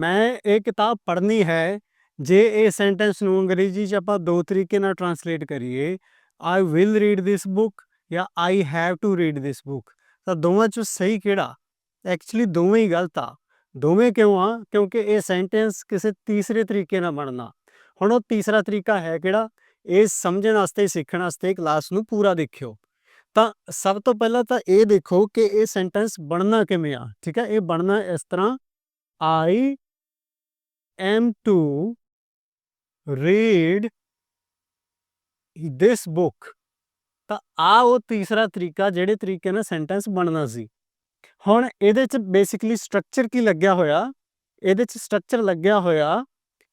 ਮੈਂ ਇਹ ਕਿਤਾਬ ਪੜ੍ਹਨੀ ਹੈ, ਜੇ ਇਹ ਸੈਂਟੈਂਸ ਨੂੰ ਅੰਗਰੇਜ਼ੀ 'ਚ ਆਪਾਂ ਦੋ ਤਰੀਕੇ ਨਾਲ ਟਰਾਂਸਲੇਟ ਕਰੀਏ I will read this book ਜਾਂ I have to read this book ਤਾਂ ਦੋਵਾਂ 'ਚੋਂ ਸਹੀ ਕਿਹੜਾ? ਐਕਚੁਅਲੀ ਦੋਵੇਂ ਹੀ ਗਲਤ ਆ। ਦੋਵੇਂ ਕਿਉਂ ਆ? ਕਿਉਂਕਿ ਇਹ ਸੈਂਟੈਂਸ ਕਿਸੇ ਤੀਸਰੇ ਤਰੀਕੇ ਨਾਲ ਬਣਨਾ। ਹੁਣ ਉਹ ਤੀਸਰਾ ਤਰੀਕਾ ਹੈ ਕਿਹੜਾ? ਇਹ ਸਮਝਣ ਵਾਸਤੇ, ਸਿੱਖਣ ਵਾਸਤੇ ਕਲਾਸ ਨੂੰ ਪੂਰਾ ਦੇਖਿਓ। ਤਾਂ ਸਭ ਤੋਂ ਪਹਿਲਾਂ ਤਾਂ ਇਹ ਦੇਖੋ ਕਿ ਇਹ ਸੈਂਟੈਂਸ ਬਣਨਾ ਕਿਵੇਂ ਆ, ਠੀਕ ਹੈ? ਇਹ ਬਣਨਾ ਇਸ ਤਰ੍ਹਾਂ I am to read this book. ਤਾਂ ਆ ਉਹ ਤੀਸਰਾ ਤਰੀਕਾ ਜਿਹੜੇ ਤਰੀਕੇ ਨਾਲ ਸੈਂਟੈਂਸ ਬਣਨਾ ਸੀ। ਹੁਣ ਇਹਦੇ ਚ ਬੇਸਿਕਲੀ ਸਟਰਕਚਰ ਕੀ ਲੱਗਿਆ ਹੋਇਆ? ਇਹਦੇ ਚ ਸਟਰਕਚਰ ਲੱਗਿਆ ਹੋਇਆ,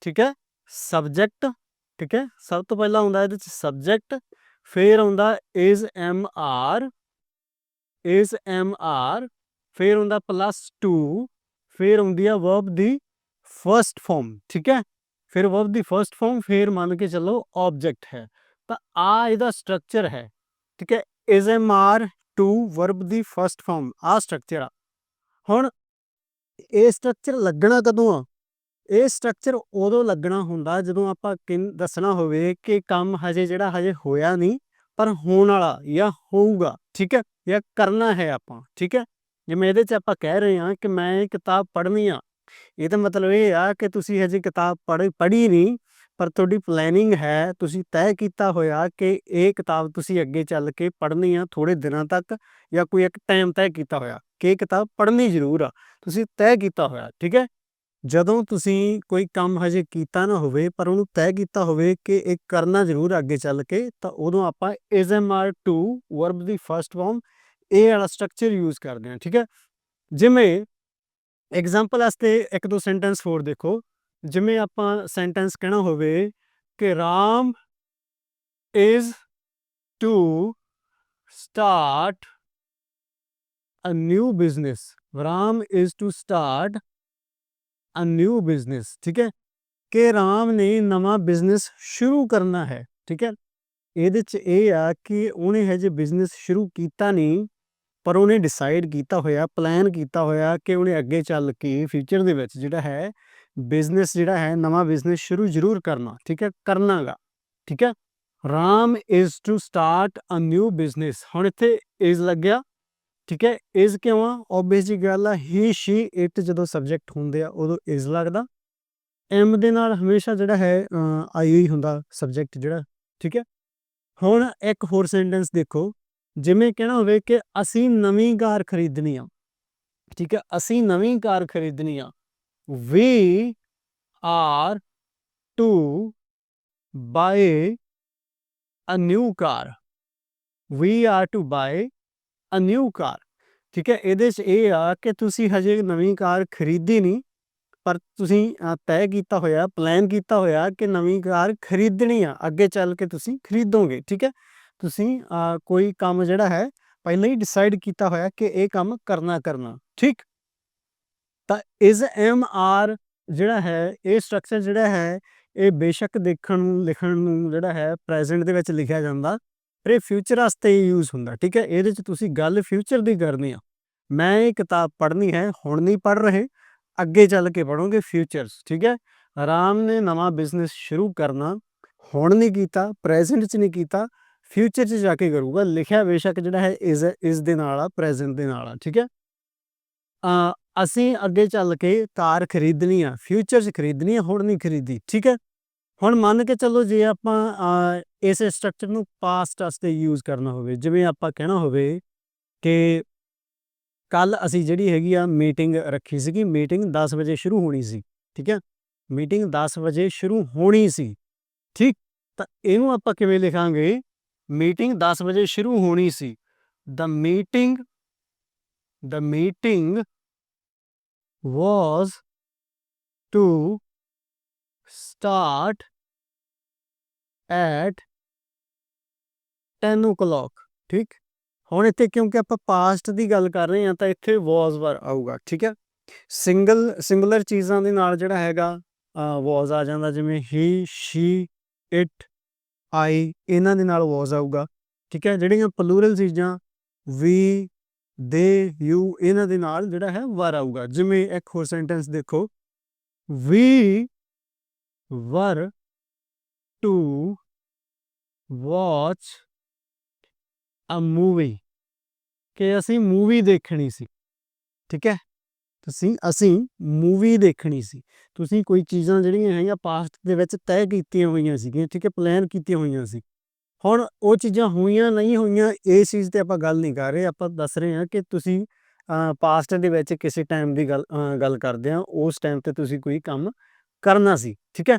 ਠੀਕ ਹੈ ਸਬਜੈਕਟ ਠੀਕ ਹੈ, ਸਭ ਤੋਂ ਪਹਿਲਾਂ ਆਉਂਦਾ ਇਹਦੇ ਚ ਸਬਜੈਕਟ ਫਿਰ ਆਉਂਦਾ is am are is am are ਫਿਰ ਆਉਂਦਾ ਪਲੱਸ 2 ਫਿਰ ਆਉਂਦੀ ਆ ਵਰਬ ਦੀ ਫਰਸਟ ਫਾਰਮ ਠੀਕ ਹੈ ਫਿਰ ਵਰਬ ਦੀ ਫਰਸਟ ਫਾਰਮ ਫਿਰ ਮੰਨ ਕੇ ਚੱਲੋ ਆਬਜੈਕਟ ਹੈ ਤਾਂ ਆ ਇਹਦਾ ਸਟਰਕਚਰ ਹੈ ਠੀਕ ਹੈ is am are to verb the first form ਆ ਸਟਰਕਚਰ ਆ ਹੁਣ ਇਹ ਸਟਰਕਚਰ ਲੱਗਣਾ ਕਦੋਂ ਆ ਇਹ ਸਟਰਕਚਰ ਉਦੋਂ ਲੱਗਣਾ ਹੁੰਦਾ ਜਦੋਂ ਆਪਾਂ ਕਿਨ ਦੱਸਣਾ ਹੋਵੇ ਕਿ ਕੰਮ ਹਜੇ ਜਿਹੜਾ ਹਜੇ ਹੋਇਆ ਨਹੀਂ ਪਰ ਹੋਣ ਵਾਲਾ ਜਾਂ ਹੋਊਗਾ ਠੀਕ ਹੈ ਜਾਂ ਕਰਨਾ ਹੈ ਆਪਾਂ ਠੀਕ ਹੈ ਜਿਵੇਂ ਇਹਦੇ 'ਚ ਆਪਾਂ ਕਹਿ ਰਹੇ ਹਾਂ ਕਿ ਮੈਂ ਇਹ ਕਿਤਾਬ ਪੜ੍ਹਨੀ ਆ ਇਹਦਾ ਮਤਲਬ ਇਹ ਆ ਕਿ ਤੁਸੀਂ ਹਜੇ ਕਿਤਾਬ ਪੜ੍ਹ, ਪੜ੍ਹੀ ਨਹੀਂ, ਪਰ ਤੁਹਾਡੀ ਪਲੈਨਿੰਗ ਹੈ, ਤੁਸੀਂ ਤੈਅ ਕੀਤਾ ਹੋਇਆ ਕਿ ਇਹ ਕਿਤਾਬ ਤੁਸੀਂ ਅੱਗੇ ਚੱਲ ਕੇ ਪੜ੍ਹਨੀ ਆ ਥੋੜੇ ਦਿਨਾਂ ਤੱਕ ਜਾਂ ਕੋਈ ਇੱਕ ਟਾਈਮ ਤੈਅ ਕੀਤਾ ਹੋਇਆ ਕਿ ਇਹ ਕਿਤਾਬ ਪੜ੍ਹਨੀ ਜ਼ਰੂਰ ਆ। ਤੁਸੀਂ ਤੈਅ ਕੀਤਾ ਹੋਇਆ, ਠੀਕ ਹੈ? ਜਦੋਂ ਤੁਸੀਂ ਕੋਈ ਕੰਮ ਹਜੇ ਕੀਤਾ ਨਾ ਹੋਵੇ, ਪਰ ਉਹਨੂੰ ਤੈਅ ਕੀਤਾ ਹੋਵੇ ਕਿ ਇਹ ਕਰਨਾ ਜ਼ਰੂਰ ਅੱਗੇ ਚੱਲ ਕੇ, ਤਾਂ ਉਦੋਂ ਆਪਾਂ is am are to verb the first form ਇਹ ਵਾਲਾ ਸਟਰਕਚਰ ਯੂਜ਼ ਕਰਦੇ ਹਾਂ, ਠੀਕ ਹੈ? ਜਿਵੇਂ ਐਗਜ਼ਾਮਪਲ ਵਾਸਤੇ ਇੱਕ ਦੋ ਸੈਂਟੈਂਸ ਹੋਰ ਦੇਖੋ। ਜਿਵੇਂ ਆਪਾਂ ਸੈਂਟੈਂਸ ਕਹਿਣਾ ਹੋਵੇ ਕਿ Ram is to start a new business Ram is to start a new business ਠੀਕ ਹੈ? ਕਿ ਰਾਮ ਨੇ ਨਵਾਂ ਬਿਜ਼ਨਸ ਸ਼ੁਰੂ ਕਰਨਾ ਹੈ, ਠੀਕ ਹੈ? ਇਹਦੇ ਚ ਇਹ ਆ ਕਿ ਉਹਨੇ ਹਜੇ ਬਿਜ਼ਨਸ ਸ਼ੁਰੂ ਕੀਤਾ ਨਹੀਂ। ਪਰ ਉਹਨੇ ਡਿਸਾਈਡ ਕੀਤਾ ਹੋਇਆ ਪਲਾਨ ਕੀਤਾ ਹੋਇਆ ਕਿ ਉਹਨੇ ਅੱਗੇ ਚੱਲ ਕੇ ਫਿਊਚਰ ਦੇ ਵਿੱਚ ਜਿਹੜਾ ਹੈ ਬਿਜ਼ਨਸ ਜਿਹੜਾ ਹੈ, ਨਵਾਂ ਬਿਜ਼ਨਸ ਸ਼ੁਰੂ ਜ਼ਰੂਰ ਕਰਨਾ, ਠੀਕ ਹੈ, ਕਰਨਾਗਾ, ਠੀਕ ਹੈ। Ram is to start a new business ਹੁਣ ਇੱਥੇ ਇਜ਼ ਲੱਗਿਆ, ਠੀਕ ਹੈ ਇਜ਼ ਕਿਉਂ ਆ? ਆਬਵੀਅਸ ਜੀ ਗੱਲ ਆ ਹੀ ਸ਼ੀ ਇਟ ਜਦੋਂ ਸਬਜੈਕਟ ਹੁੰਦੇ ਆ, ਉਦੋਂ ਇਜ਼ ਲੱਗਦਾ। ਐਮ ਦੇ ਨਾਲ ਹਮੇਸ਼ਾ ਜਿਹੜਾ ਹੈ ਆਈ ਹੀ ਹੁੰਦਾ ਸਬਜੈਕਟ ਜਿਹੜਾ, ਠੀਕ ਹੈ। ਹੁਣ ਇੱਕ ਹੋਰ ਸੈਂਟੈਂਸ ਦੇਖੋ। ਜਿਵੇਂ ਕਹਿਣਾ ਹੋਵੇ ਕਿ ਅਸੀਂ ਨਵੀਂ ਕਾਰ ਖਰੀਦਣੀ ਆ, ਠੀਕ ਹੈ, ਅਸੀਂ ਨਵੀਂ ਕਾਰ ਖਰੀਦਣੀ ਆ, we are to buy a new car, we are to buy a new car, ਠੀਕ ਹੈ, ਇਹਦੇ 'ਚ ਇਹ ਆ ਕਿ ਤੁਸੀਂ ਹਜੇ ਨਵੀਂ ਕਾਰ ਖਰੀਦੀ ਨਹੀਂ, ਪਰ ਤੁਸੀਂ ਤੈਅ ਕੀਤਾ ਹੋਇਆ ਪਲਾਨ ਕੀਤਾ ਹੋਇਆ ਕਿ ਨਵੀਂ ਕਾਰ ਖਰੀਦਣੀ ਆ, ਅੱਗੇ ਚੱਲ ਕੇ ਤੁਸੀਂ ਖਰੀਦੋਗੇ, ਠੀਕ ਹੈ। ਤੁਸੀਂ ਕੋਈ ਕੰਮ ਜਿਹੜਾ ਹੈ, ਪਹਿਲਾਂ ਹੀ ਡਿਸਾਈਡ ਕੀਤਾ ਹੋਇਆ ਕਿ ਇਹ ਕੰਮ ਕਰਨਾ ਕਰਨਾ, ਠੀਕ? ਤਾਂ ਇਜ਼ ਐਮ ਆਰ ਜਿਹੜਾ ਹੈ, ਇਹ ਸਟਰਕਚਰ ਜਿਹੜਾ ਹੈ, ਇਹ ਬੇਸ਼ੱਕ ਦੇਖਣ ਨੂੰ ਲਿਖਣ ਨੂੰ ਜਿਹੜਾ ਹੈ ਪ੍ਰੈਜ਼ੈਂਟ ਦੇ ਵਿੱਚ ਲਿਖਿਆ ਜਾਂਦਾ, ਪਰ ਇਹ ਫਿਊਚਰ ਵਾਸਤੇ ਹੀ ਯੂਜ਼ ਹੁੰਦਾ, ਠੀਕ ਹੈ? ਇਹਦੇ 'ਚ ਤੁਸੀਂ ਗੱਲ ਫਿਊਚਰ ਦੀ ਕਰਨੀ ਆ। ਮੈਂ ਇਹ ਕਿਤਾਬ ਪੜ੍ਹਨੀ ਹੈ, ਹੁਣ ਨਹੀਂ ਪੜ੍ਹ ਰਹੇ, ਅੱਗੇ ਚੱਲ ਕੇ ਪੜੋਗੇ ਫਿਊਚਰਸ ਠੀਕ ਹੈ? ਆਰਾਮ ਨੇ ਨਵਾਂ ਬਿਜ਼ਨਸ ਸ਼ੁਰੂ ਕਰਨਾ, ਹੁਣ ਨਹੀਂ ਕੀਤਾ ਪ੍ਰੈਜ਼ੈਂਟ 'ਚ ਨਹੀਂ ਕੀਤਾ ਫਿਊਚਰ 'ਚ ਜਾ ਕੇ ਕਰੂਗਾ, ਲਿਖਿਆ ਬੇਸ਼ੱਕ ਜਿਹੜਾ ਹੈ ਇਜ਼ ਇਸ ਦੇ ਨਾਲ ਆ ਪ੍ਰੈਜ਼ੈਂਟ ਦੇ ਨਾਲ ਆ, ਠੀਕ ਹੈ? ਅ ਅਸੀਂ ਅੱਗੇ ਚੱਲ ਕੇ ਕਾਰ ਖਰੀਦਣੀ ਆ ਫਿਊਚਰ 'ਚ ਖਰੀਦਣੀ ਆ, ਹੁਣ ਨਹੀਂ ਖਰੀਦੀ, ਠੀਕ ਹੈ? ਹੁਣ ਮੰਨ ਕੇ ਚੱਲੋ ਜੇ ਆਪਾਂ ਇਸ ਸਟਰਕਚਰ ਨੂੰ ਪਾਸਟ ਵਾਸਤੇ ਯੂਜ਼ ਕਰਨਾ ਹੋਵੇ, ਜਿਵੇਂ ਆਪਾਂ ਕਹਿਣਾ ਹੋਵੇ ਕਿ ਕੱਲ ਅਸੀਂ ਜਿਹੜੀ ਹੈਗੀ ਆ ਮੀਟਿੰਗ ਰੱਖੀ ਸੀਗੀ ਮੀਟਿੰਗ 10 ਵਜੇ ਸ਼ੁਰੂ ਹੋਣੀ ਸੀ, ਠੀਕ ਹੈ? ਮੀਟਿੰਗ 10 ਵਜੇ ਸ਼ੁਰੂ ਹੋਣੀ ਸੀ, ਠੀਕ? ਤਾਂ ਇਹਨੂੰ ਆਪਾਂ ਕਿਵੇਂ ਲਿਖਾਂਗੇ? ਮੀਟਿੰਗ 10 ਵਜੇ ਸ਼ੁਰੂ ਹੋਣੀ ਸੀ। The meeting the meeting was to start at 10 o'clock, ਠੀਕ? ਹੁਣ ਇੱਥੇ ਕਿਉਂਕਿ ਆਪਾਂ ਪਾਸਟ ਦੀ ਗੱਲ ਕਰ ਰਹੇ ਹਾਂ ਤਾਂ ਇੱਥੇ was ਵਰ ਆਊਗਾ, ਠੀਕ ਹੈ? ਸਿੰਗਲ ਸਿੰਗੂਲਰ ਚੀਜ਼ਾਂ ਦੇ ਨਾਲ ਜਿਹੜਾ ਹੈਗਾ was ਆ ਜਾਂਦਾ ਜਿਵੇਂ he, she, it ਆਈ ਇਹਨਾਂ ਦੇ ਨਾਲ was ਆਊਗਾ। ਠੀਕ ਹੈ, ਜਿਹੜੀਆਂ ਪਲੂਰਲ ਚੀਜ਼ਾਂ ਵੀ ਦੇ ਯੂ ਇਹਨਾਂ ਦੇ ਨਾਲ ਜਿਹੜਾ ਹੈ ਵਰ ਆਊਗਾ। ਜਿਵੇਂ ਇੱਕ ਹੋਰ ਸੈਂਟੈਂਸ ਦੇਖੋ। ਵੀ ਵਰ ਟੂ watch ਅ ਮੂਵੀ ਕਿ ਅਸੀਂ ਮੂਵੀ ਦੇਖਣੀ ਸੀ। ਠੀਕ ਹੈ ਤੁਸੀਂ, ਅਸੀਂ ਮੂਵੀ ਦੇਖਣੀ ਸੀ। ਤੁਸੀਂ ਕੋਈ ਚੀਜ਼ਾਂ ਜਿਹੜੀਆਂ ਹੈਗੀਆਂ ਪਾਸਟ ਦੇ ਵਿੱਚ ਤੈਅ ਕੀਤੀਆਂ ਹੋਈਆਂ ਸੀਗੀਆਂ, ਠੀਕ ਹੈ ਪਲਾਨ ਕੀਤੀਆਂ ਹੋਈਆਂ ਸੀ। ਹੁਣ ਉਹ ਚੀਜ਼ਾਂ ਹੋਈਆਂ, ਨਹੀਂ ਹੋਈਆਂ ਇਸ ਚੀਜ਼ ਤੇ ਆਪਾਂ ਗੱਲ ਨਹੀਂ ਕਰ ਰਹੇ। ਆਪਾਂ ਦੱਸ ਰਹੇ ਹਾਂ ਕਿ ਤੁਸੀਂ ਪਾਸਟ ਦੇ ਵਿੱਚ ਕਿਸੇ ਟਾਈਮ ਦੀ ਗੱਲ ਗੱਲ ਕਰਦੇ ਆ ਉਸ ਟਾਈਮ ਤੇ ਤੁਸੀਂ ਕੋਈ ਕੰਮ ਕਰਨਾ ਸੀ, ਠੀਕ ਹੈ।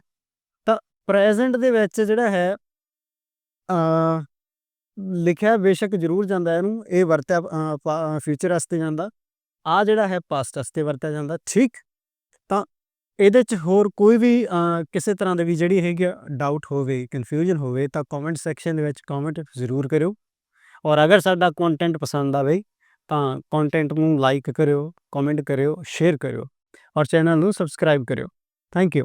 ਤਾਂ ਪ੍ਰੈਜ਼ੈਂਟ ਦੇ ਵਿੱਚ ਜਿਹੜਾ ਹੈ ਅ ਲਿਖਿਆ ਬੇਸ਼ੱਕ ਜ਼ਰੂਰ ਜਾਂਦਾ ਇਹਨੂੰ, ਇਹ ਵਰਤਿਆ ਫਿਊਚਰ ਵਾਸਤੇ ਜਾਂਦਾ। ਆ ਜਿਹੜਾ ਹੈ ਪਾਸਟ ਵਾਸਤੇ ਵਰਤਿਆ ਜਾਂਦਾ, ਠੀਕ? ਤਾਂ ਇਹਦੇ ਚ ਹੋਰ ਕੋਈ ਵੀ ਕਿਸੇ ਤਰ੍ਹਾਂ ਦੇ ਵੀ ਜਿਹੜੀ ਹੈਗੀ ਡਾਊਟ ਹੋਵੇ ਕਨਫਿਊਜ਼ਨ ਹੋਵੇ, ਤਾਂ ਕਮੈਂਟ ਸੈਕਸ਼ਨ ਦੇ ਵਿੱਚ ਕਮੈਂਟ ਜ਼ਰੂਰ ਕਰਿਓ। ਔਰ ਅਗਰ ਸਾਡਾ ਕੰਟੈਂਟ ਪਸੰਦ ਆਵੇ, ਤਾਂ ਕੰਟੈਂਟ ਨੂੰ ਲਾਈਕ ਕਰਿਓ ਕਮੈਂਟ ਕਰਿਓ ਸ਼ੇਅਰ ਕਰਿਓ। ਔਰ ਚੈਨਲ ਨੂੰ ਸਬਸਕ੍ਰਾਈਬ ਕਰਿਓ। Thank you